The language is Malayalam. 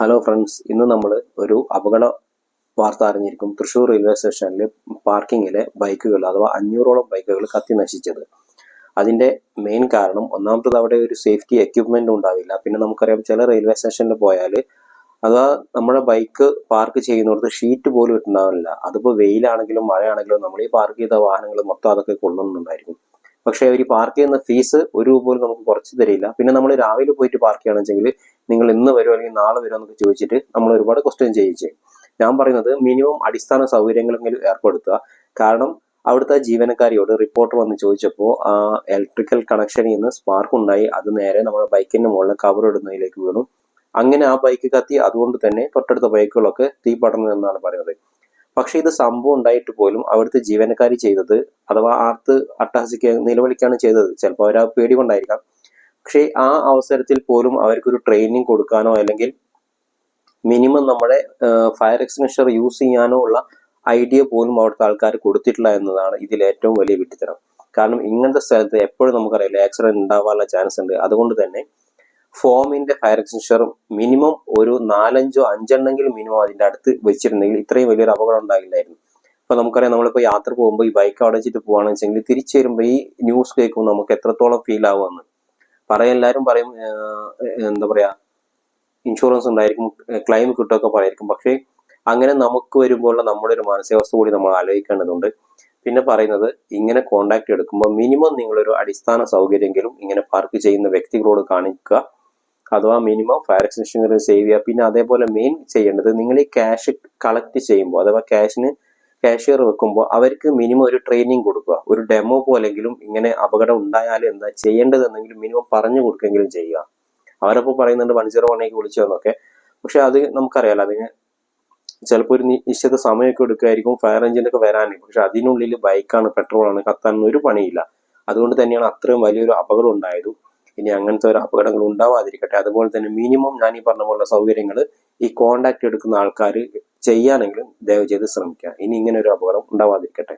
ഹലോ ഫ്രണ്ട്സ് ഇന്ന് നമ്മൾ ഒരു അപകട വാർത്ത അറിഞ്ഞിരിക്കും. തൃശ്ശൂർ റെയിൽവേ സ്റ്റേഷനിലെ പാർക്കിങ്ങിലെ ബൈക്കുകൾ അഥവാ അഞ്ഞൂറോളം ബൈക്കുകൾ കത്തി നശിച്ചത്. അതിന്റെ മെയിൻ കാരണം ഒന്നാമത്തത് അവിടെ ഒരു സേഫ്റ്റി എക്യുപ്മെന്റ് ഉണ്ടാവില്ല. പിന്നെ നമുക്കറിയാം ചില റെയിൽവേ സ്റ്റേഷനിൽ പോയാൽ അഥവാ നമ്മുടെ ബൈക്ക് പാർക്ക് ചെയ്യുന്നിടത്ത് ഷീറ്റ് പോലും ഇട്ടുണ്ടാവില്ല. അതിപ്പോൾ വെയിലാണെങ്കിലും മഴയാണെങ്കിലും നമ്മൾ ഈ പാർക്ക് ചെയ്ത വാഹനങ്ങൾ മൊത്തം അതൊക്കെ കൊള്ളുന്നുണ്ടായിരിക്കും. പക്ഷേ അവർ പാർക്ക് ചെയ്യുന്ന ഫീസ് ഒരു രൂപ പോലും നമുക്ക് കുറച്ച് തരില്ല. പിന്നെ നമ്മൾ രാവിലെ പോയിട്ട് പാർക്ക് ചെയ്യണമെങ്കിൽ നിങ്ങൾ ഇന്ന് വരുമോ അല്ലെങ്കിൽ നാളെ വരുമോ എന്നൊക്കെ ചോദിച്ചിട്ട് നമ്മൾ ഒരുപാട് ക്വസ്റ്റ്യൻ ചെയ്യിച്ചേ ഞാൻ പറയുന്നത് മിനിമം അടിസ്ഥാന സൗകര്യങ്ങളെങ്കിലും ഏർപ്പെടുത്തുക. കാരണം അവിടുത്തെ ജീവനക്കാരിയോട് റിപ്പോർട്ടർ വന്ന് ചോദിച്ചപ്പോൾ ആ ഇലക്ട്രിക്കൽ കണക്ഷനിൽ നിന്ന് സ്പാർക്ക് ഉണ്ടായി. അത് നേരെ നമ്മുടെ ബൈക്കിന്റെ മുകളിൽ കവർ ഇടുന്നതിലേക്ക് വീണു. അങ്ങനെ ആ ബൈക്ക് കത്തി അതുകൊണ്ട് തന്നെ തൊട്ടടുത്ത ബൈക്കുകളൊക്കെ തീ പടർന്നു എന്നാണ് പറയുന്നത്. പക്ഷെ ഇത് സംഭവം ഉണ്ടായിട്ട് പോലും അവിടുത്തെ ജീവനക്കാരി ചെയ്തത് അഥവാ ആർത്ത് അട്ടഹസിക്കുക നിലവിളിക്കാണ് ചെയ്തത്. ചിലപ്പോൾ അവർ ആ പേടി കൊണ്ടായിരിക്കാം പക്ഷേ ആ അവസരത്തിൽ പോലും അവർക്കൊരു ട്രെയിനിങ് കൊടുക്കാനോ അല്ലെങ്കിൽ മിനിമം നമ്മുടെ ഫയർ എക്സ്റ്റിങ്ഷർ യൂസ് ചെയ്യാനോ ഉള്ള ഐഡിയ പോലും അവിടുത്തെ ആൾക്കാർ കൊടുത്തിട്ടില്ല എന്നതാണ് ഇതിൽ ഏറ്റവും വലിയ വിട്ടിത്തരം കാരണം ഇങ്ങനത്തെ സ്ഥലത്ത് എപ്പോഴും നമുക്കറിയില്ല ആക്സിഡന്റ് ഉണ്ടാവാനുള്ള ചാൻസ് ഉണ്ട്. അതുകൊണ്ട് തന്നെ ഫോമിന്റെ ഫയർ എക്സ്റ്റിങ്ഷർ മിനിമം ഒരു നാലഞ്ചോ അഞ്ചെണ്ണെങ്കിലും മിനിമം അതിന്റെ അടുത്ത് വെച്ചിരുന്നെങ്കിൽ ഇത്രയും വലിയൊരു അപകടം ഉണ്ടാകില്ലായിരുന്നു ഇപ്പൊ നമുക്കറിയാം നമ്മളിപ്പോ യാത്ര പോകുമ്പോൾ ഈ ബൈക്ക് അടച്ചിട്ട് പോവാണെന്ന് വെച്ചെങ്കിൽ തിരിച്ചു വരുമ്പോൾ ഈ ന്യൂസ് കേൾക്കുമ്പോൾ നമുക്ക് എത്രത്തോളം ഫീൽ ആവുമെന്ന്. പറയാൻ എല്ലാവരും പറയും എന്താ പറയാ ഇൻഷുറൻസ് ഉണ്ടായിരിക്കും ക്ലെയിം കിട്ടുമൊക്കെ പറയായിരിക്കും പക്ഷേ അങ്ങനെ നമുക്ക് വരുമ്പോൾ നമ്മുടെ ഒരു മാനസികാവസ്ഥ കൂടി നമ്മൾ ആലോചിക്കേണ്ടതുണ്ട്. പിന്നെ പറയുന്നത് ഇങ്ങനെ കോണ്ടാക്ട് എടുക്കുമ്പോൾ മിനിമം നിങ്ങളൊരു അടിസ്ഥാന സൗകര്യമെങ്കിലും ഇങ്ങനെ പാർക്ക് ചെയ്യുന്ന വ്യക്തികളോട് കാണിക്കുക. അഥവാ മിനിമം ഫയർ എക്സ്റ്റൻഷൻ സേവ് ചെയ്യുക. പിന്നെ അതേപോലെ മെയിൻ ചെയ്യേണ്ടത് നിങ്ങൾ ഈ ക്യാഷ് കളക്ട് ചെയ്യുമ്പോൾ അഥവാ ക്യാഷിന് കാഷ്യർ വെക്കുമ്പോൾ അവർക്ക് മിനിമം ഒരു ട്രെയിനിങ് കൊടുക്കുക. ഒരു ഡെമോ പോലെങ്കിലും ഇങ്ങനെ അപകടം ഉണ്ടായാലും എന്താ ചെയ്യേണ്ടതെന്നെങ്കിലും മിനിമം പറഞ്ഞു കൊടുക്കെങ്കിലും ചെയ്യുക. അവരപ്പോൾ പറയുന്നുണ്ട് വൺ സീറോ വണ്ണേക്ക് വിളിച്ചു എന്നൊക്കെ. പക്ഷെ അത് നമുക്കറിയാലോ അതിന് ചിലപ്പോൾ ഒരു നിശ്ചിത സമയമൊക്കെ എടുക്കുമായിരിക്കും ഫയർ എഞ്ചിനൊക്കെ വരാൻ. പക്ഷെ അതിനുള്ളിൽ ബൈക്കാണ് പെട്രോളാണ് കത്താനൊന്നും ഒരു പണിയില്ല. അതുകൊണ്ട് തന്നെയാണ് അത്രയും വലിയൊരു അപകടം ഉണ്ടായതും. ഇനി അങ്ങനത്തെ ഒരു അപകടങ്ങൾ ഉണ്ടാവാതിരിക്കട്ടെ. അതുപോലെ തന്നെ മിനിമം ഞാൻ ഈ പറഞ്ഞ പോലുള്ള സൗകര്യങ്ങൾ ഈ കോണ്ടാക്ട് എടുക്കുന്ന ആൾക്കാർ ചെയ്യാനെങ്കിലും ദയവ് ചെയ്ത് ശ്രമിക്കുക. ഇനി ഇങ്ങനെ ഒരു അപകടം ഉണ്ടാവാതിരിക്കട്ടെ.